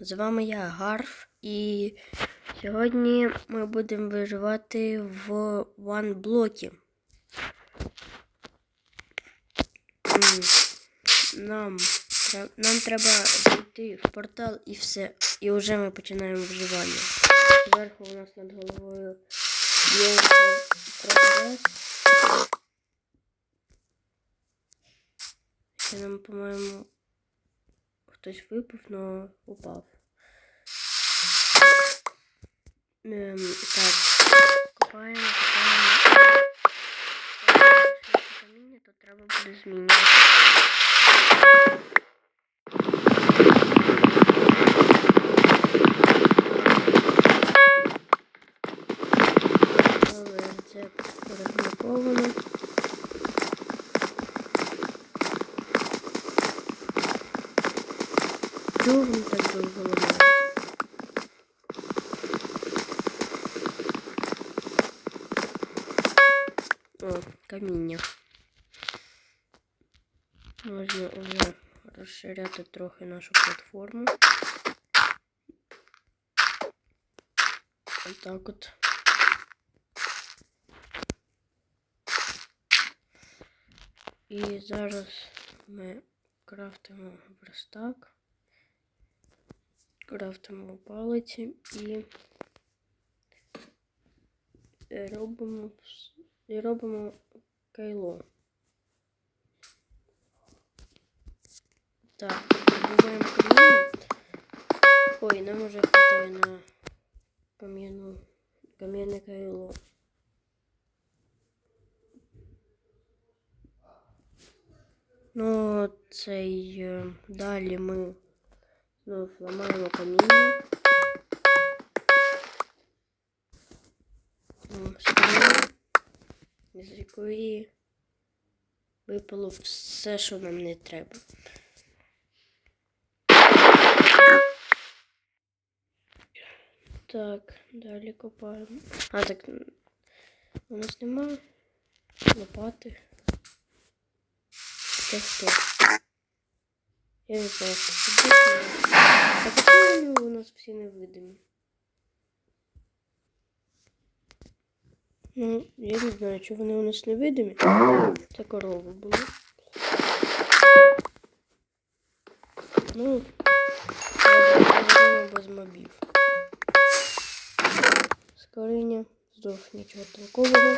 З вами я, Гарф, і сьогодні ми будемо виживати в ванблокі. Нам, нам треба зайти в портал і все. І вже ми починаємо вживання. Зверху у нас над головою є прогрес. Ще нам, по-моєму, хтось випав, но упав. Ем, так, копаємо. Якщо каміння, то треба буде змінювати. Але це розблоковано. Чого він так довго ламається? О, каміння. Можна вже розширяти трохи нашу платформу. Отак от. І зараз ми крафтимо верстак. Крафтимо палиці і робимо, вс- і робимо кайло. Так, добуваємо каміння. Ой, нам уже хватає на кам'яну кам'яне кайло. Ну, цей е, далі ми знову ламаємо каміння. З якої випало все, що нам не треба. Так, далі копаємо. А, так у нас немає лопати. Це хто? Я не знаю, буде. А почему у нас всі невидимі? Ну, я не знаю, чого вони у нас невидимі. Це корова була. Ну, без мобів. Скориня. Здох нічого толкового.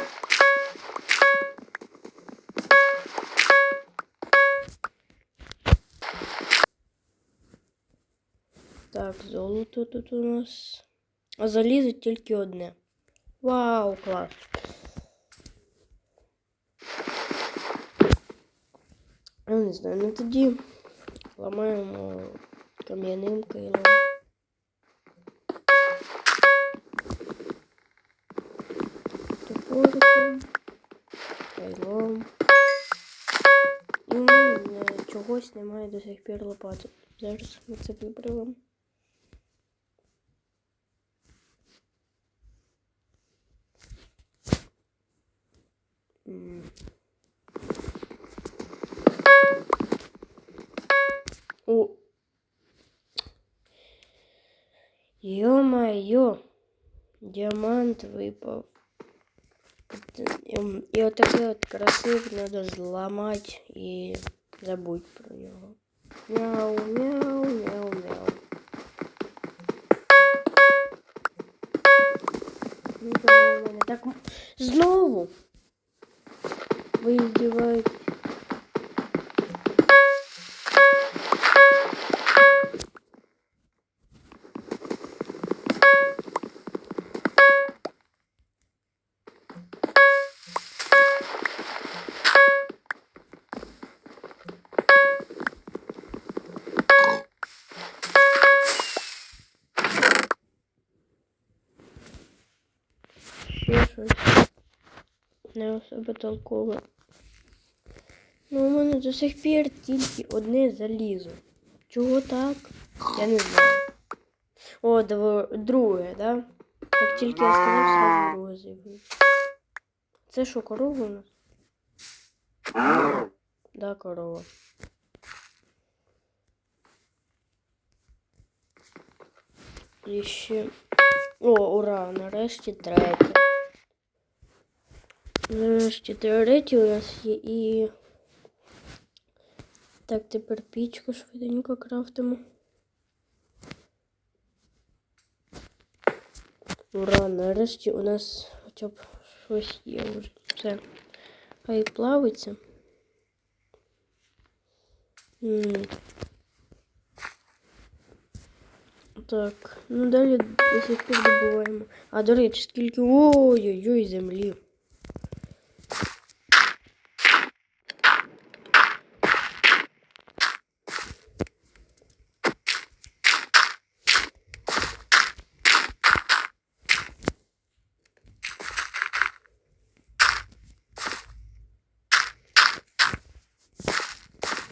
Так, золото тут у нас. А залізо тільки одне. Вау, клас. Я не знаю, ну тоді ламаємо кам'яним кайлом. Топориком, кайлом. І у мене чогось немає до сих пір лопати. Зараз ми це виправимо. М. О. Ё-моё. Діамант випав. Ем, І отакий от красив треба зламати і забудь про нього. Мяу, мяу, мяу, мяу. Ну, то у мене так знову. Ви здіваєтесь. Толкове. Ну, у мене до сих пір тільки одне залізо. Чого так? Я не знаю. О, друге, да? Як тільки я сказав, сразу друге з'явилось. Це що, корова у нас? Да, корова. І ще. О, ура! Нарешті третє. Нарешті третє у нас є і. Так, тепер пічку швиденько крафтимо. Ура, нарешті у нас хоча б щось є вже. Все. Хай плавиться. М. Так, ну далі до сих пір добуваємо. А до речі, скільки. Ой-ой-ой, землі.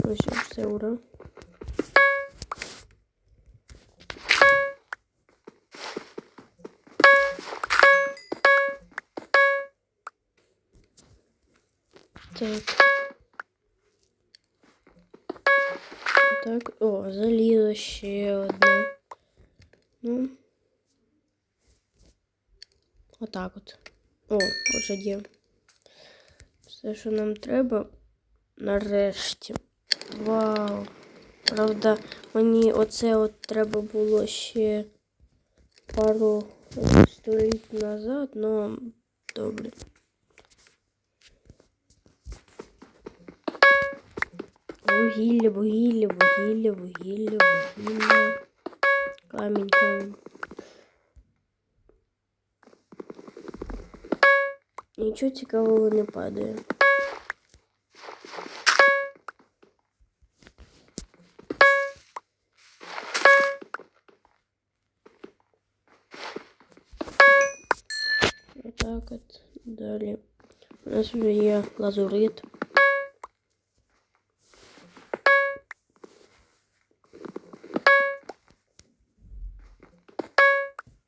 Ось все, ура. Так. Так, о, залізо ще одне. Ну. Отак от. О, вже є. Все, що нам треба. Нарешті. Вау. Правда, мені оце от треба було ще пару століть назад, но добре. Вугілля, вугілля, вугілля, вугілля, вугілля. Камінь, камінь. Нічого цікавого не падає. Далі. У нас вже є лазурит.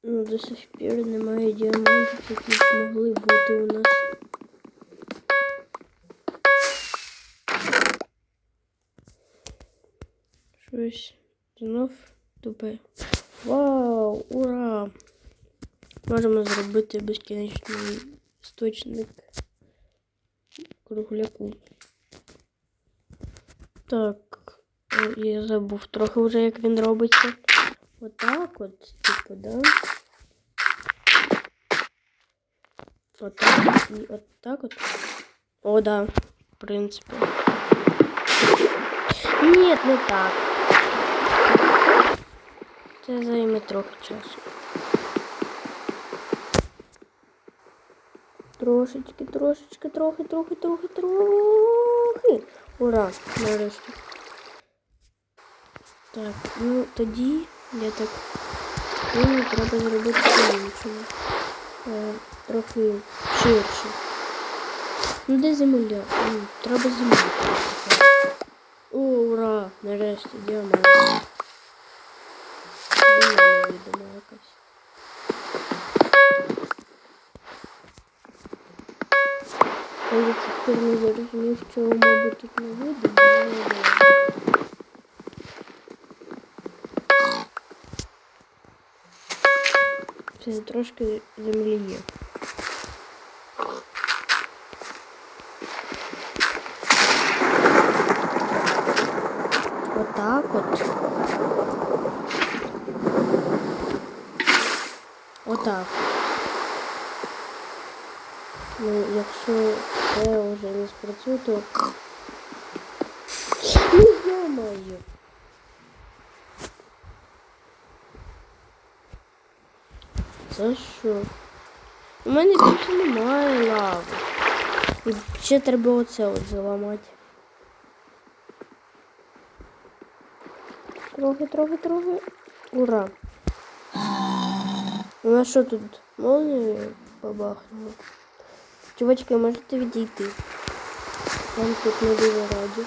Ну, до сих пір немає діамантів, які могли бути у нас. Щось знов тупе. Вау, ура! Можемо зробити безкінечний істочник кругляку. Так, о, я забув трохи вже, як він робиться. Отак от, типу, да? Отак і отак от. О, да, в принципі. Ні, не так. Це займе трохи часу. Трошечки, трошечки, трохи, трохи, трохи, трохи. Ура, нарешті. Так, ну тоді я так думаю, треба зробити по-іншому. Е, трохи ширше. Ну де земля? М, Треба землю. О, ура! Нарешті діамант. Земля невидима якась. Я до цих пір не зрозумів, чого, мабуть, тут не видно, але ладно. Все, трошки землі є. Отак от. Отак. Ну, якщо це вже не спрацює, то... Ну, я-маю. Це що? У мене більше немає лави. І ще треба оце от заламати. Трохи, трохи, трохи. Ура. У нас що тут? Молнію побахнуло. Чувачки, можете відійти. Вам тут не дуже раді.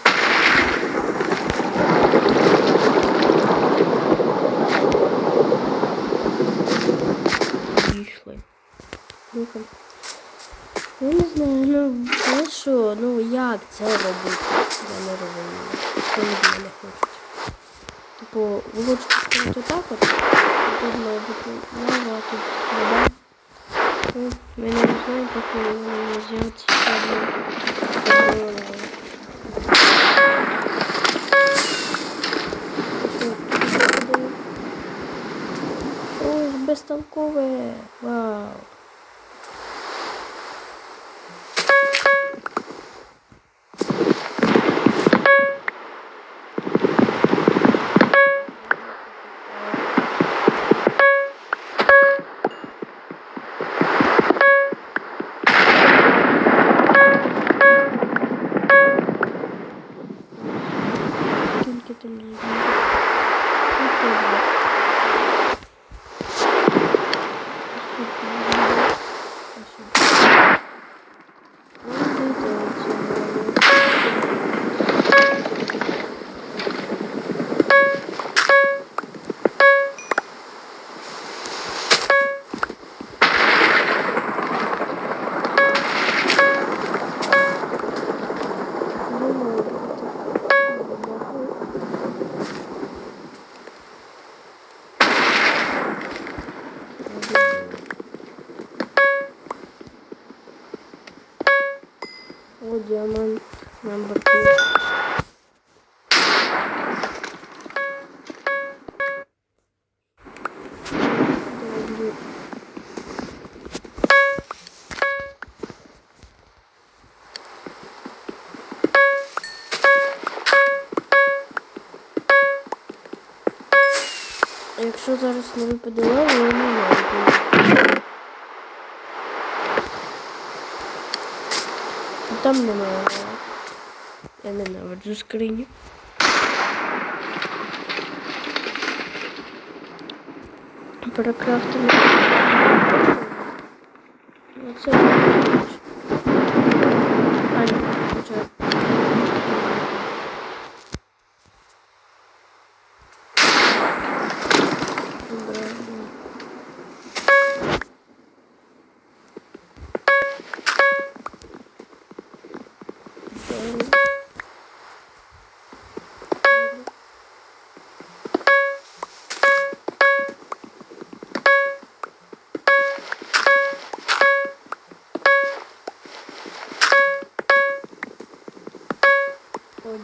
Пішли. Ну-ка. Я не знаю, ну це що, ну як це робити? Я не розумію. Що від мене хочуть? Типу ви хочете сказати так от. Тут бути лава, а тут вода. Ну, я не знаем, как его сделать лаву. Ой, безтолкове. Вау. Якщо зараз не випаде я не знаю. Там немає. Я ненавиджу скрині. Перекрафтимо. Ну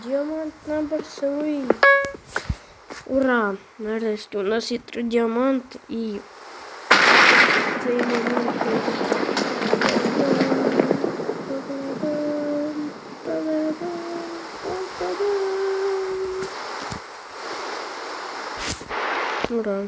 діамант номер 3. Ура! Нарешті у нас є три діаманти і цей момент Ура!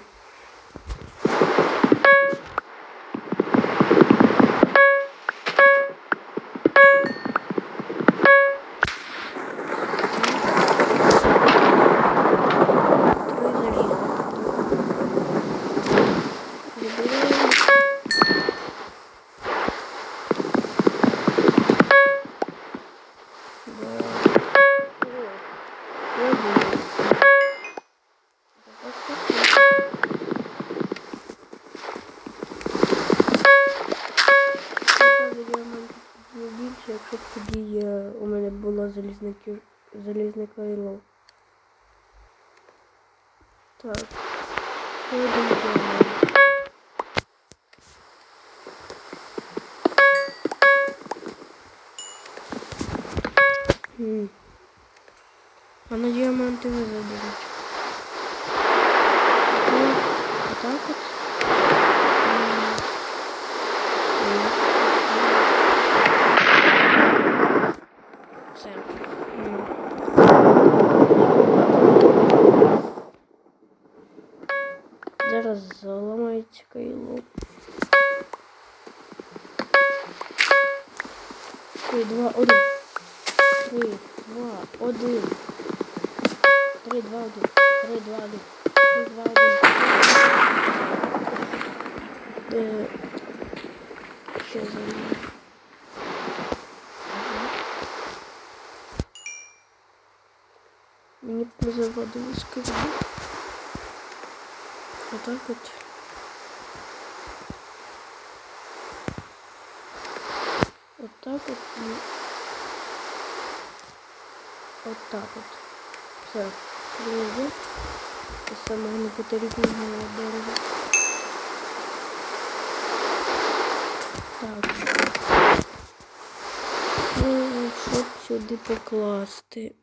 Кір... залізне кайло. Так. Ходимо заламається кайло. Три, два, один. Три, два, один. Три, два, один. Три, два, один. Три, два, один. Е, Що за? Мені б не заводили скажу. Отак Отак от і отак от. Все. Друге. з самого непотрібного берега. Так. Ну, щоб сюди покласти?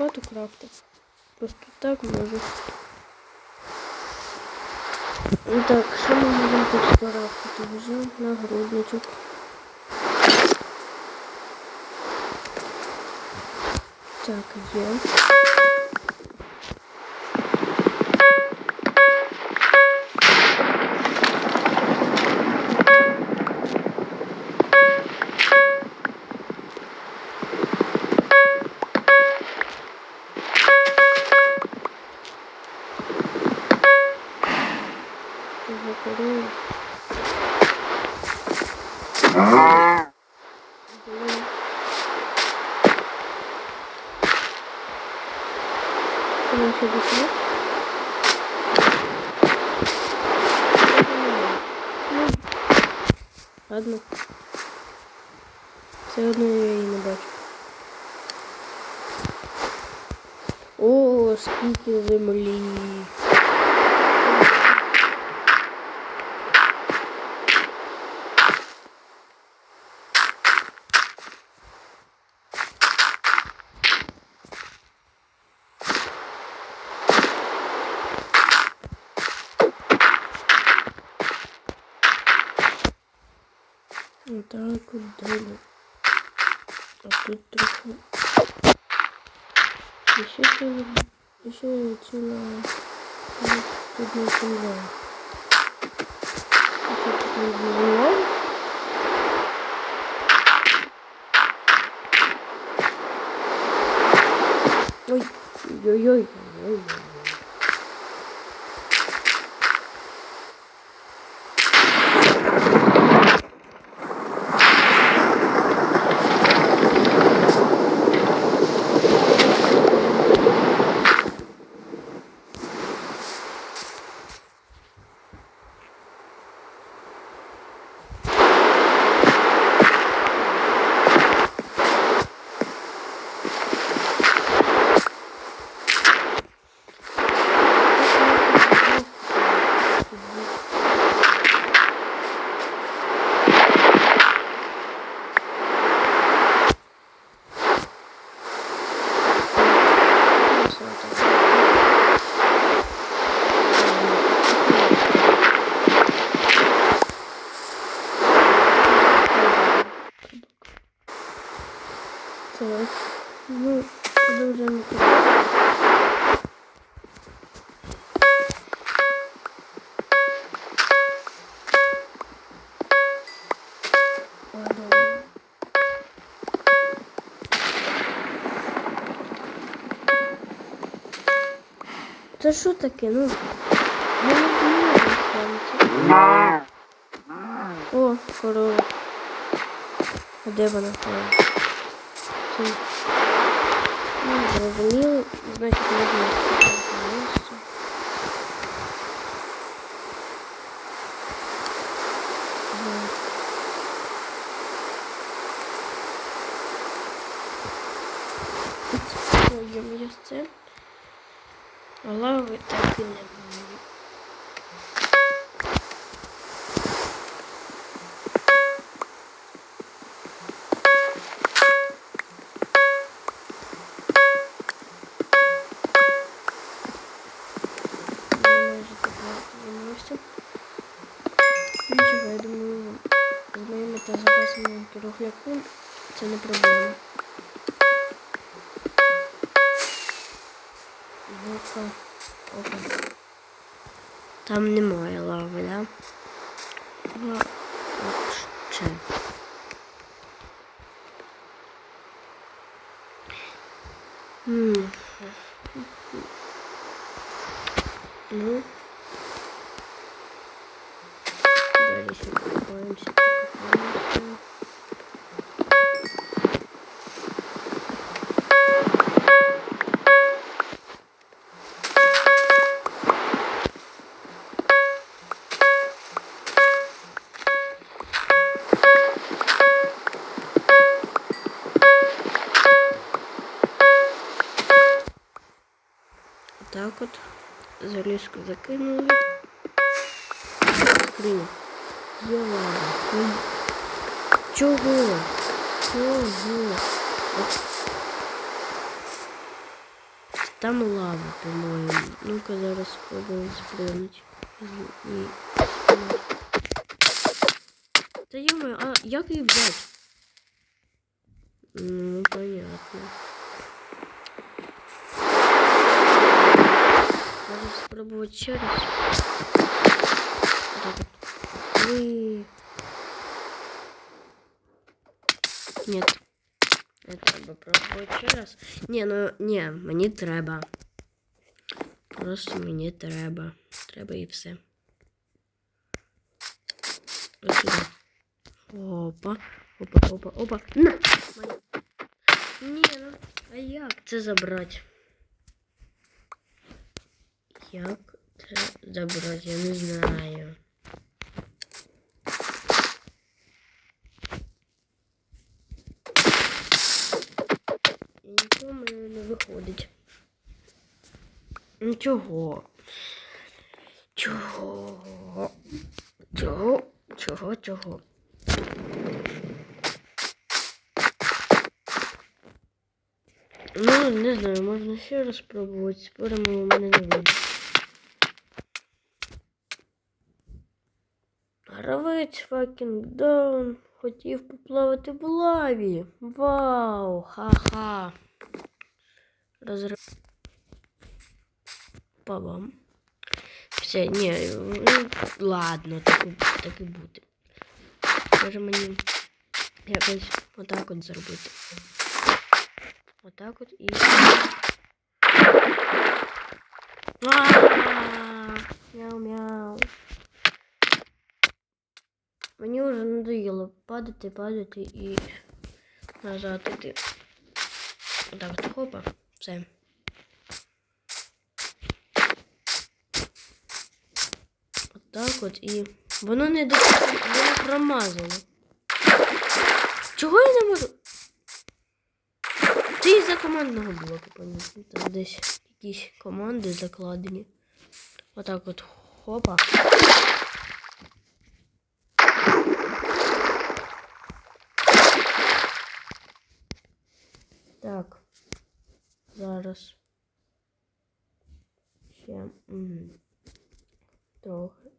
Лопату крафтив. Просто так можу. Ну Так, що ми можемо тут скрафтити? Вже нагрудничок. Так, є. Далі. А тут трохи. І ще ціла, і ще ціла, ну, тут не ще тут не земля. Ой, ой-ой-ой, ой-ой. Так, ну, продовжуємо. Ладно. Це що таке? Ну, я не розумію, що. О, корова. А де вона корова? Ну, зрозуміло. Значить, можна поставити місце. Ага. Ой, місце. А лави так і так замовився. Нічого, я думаю, запасами кругляку це не проблема. Там немає лави, Залізку закинули. Є лава. Ну, Чого? Чого? От. Там лава, по-моєму. Ну-ка зараз спробуємо спрыгнуть. І... Та ё а як її взяти? Ну, понятно. Надо спробовать еще раз. Вы... Нет. Не треба пробувати ще раз. Ні, ну ні, мені треба. Просто мені треба. Треба і все. Ось сюди. Опа. Опа, опа, опа. На! Ні, ну, а як це забрати? Як це забрати? Я не знаю. Нічого мене не виходить. Нічого. Чого? Чого? Чого? Чого? Ну, не знаю, можна ще раз спробувати. Споримо у мене не вийде. Гравець fucking down. Хотів поплавати в лаві. Вау! Ха-ха. Розрив. Пабам. Все, ні, ну, ладно, так, так і буде. Може мені якось отак от зробити. Отак от і. А, Мяу-мяу. Мені вже надоело падати, падати і назад іти. Отак от хопа, все. Отак от і. Воно не до воно промазало. Чого я не можу? Це із-за командного блоку, понятно. Там десь якісь команди закладені. Отак от хопа. Так. Зараз. Ще. Трохи.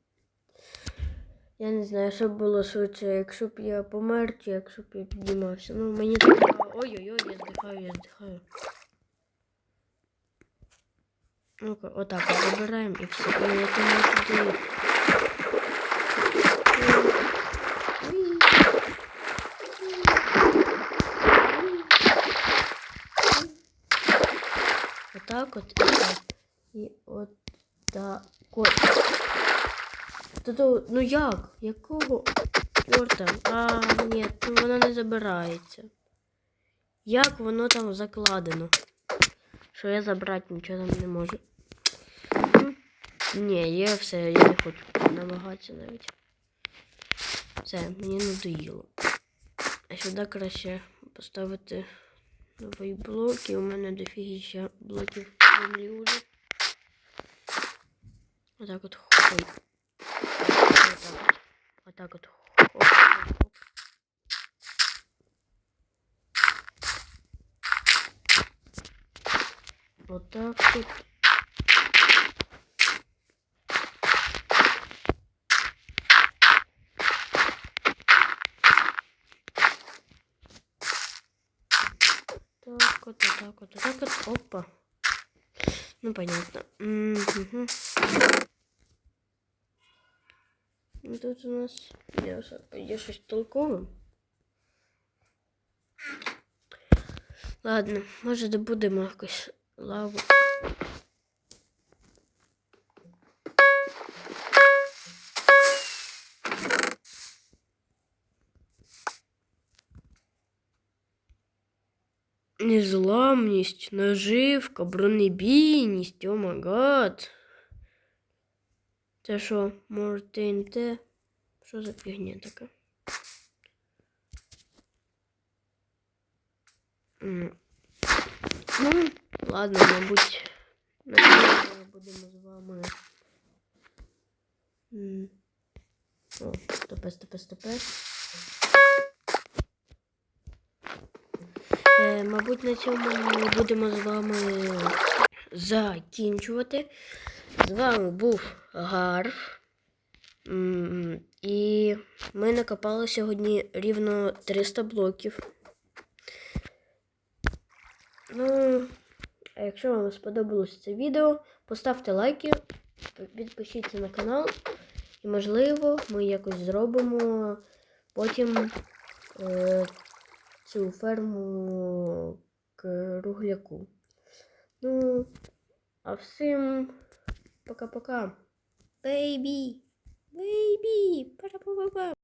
Я не знаю, що б було швидше, якщо б я помер, чи якщо б я піднімався. Ну, мені. Ой-ой-ой, я здихаю, я здихаю. Ну-ка, отак от забираємо і все. І не туди. Отак от і от так от. Та то, ну як? Якого чорта? А, ні, ну воно не забирається. Як воно там закладено? Що я забрати нічого там не можу. Ні, я все, я не хочу намагатися навіть. Все, мені надоїло. А сюди краще поставити новий блок, і у мене дофігіща блоків землі уже. Отак от хой. Отак от. Отак от хоп, хоп, хоп. Отак от. так вот, так вот, так вот. Опа. Ну, понятно. Угу. И Тут у нас я, щось толкове. Ладно, може добудемо якусь лаву. Незламність, наживка, бронебійність, о май гад. Це що, може ТНТ? Що за фігня така? Ну, ладно, мабуть, напевно, будемо з вами. М. О, стопе, стопе, стопе. Мабуть, на цьому ми будемо з вами закінчувати. З вами був Гарф. І ми накопали сьогодні рівно 300 блоків. Ну, а якщо вам сподобалось це відео, поставте лайки, підпишіться на канал. І, можливо, ми якось зробимо потім е, цю ферму кругляку. Ну, а всім пока-пока. Бейбі! Бейбі! Пара-па-па-па!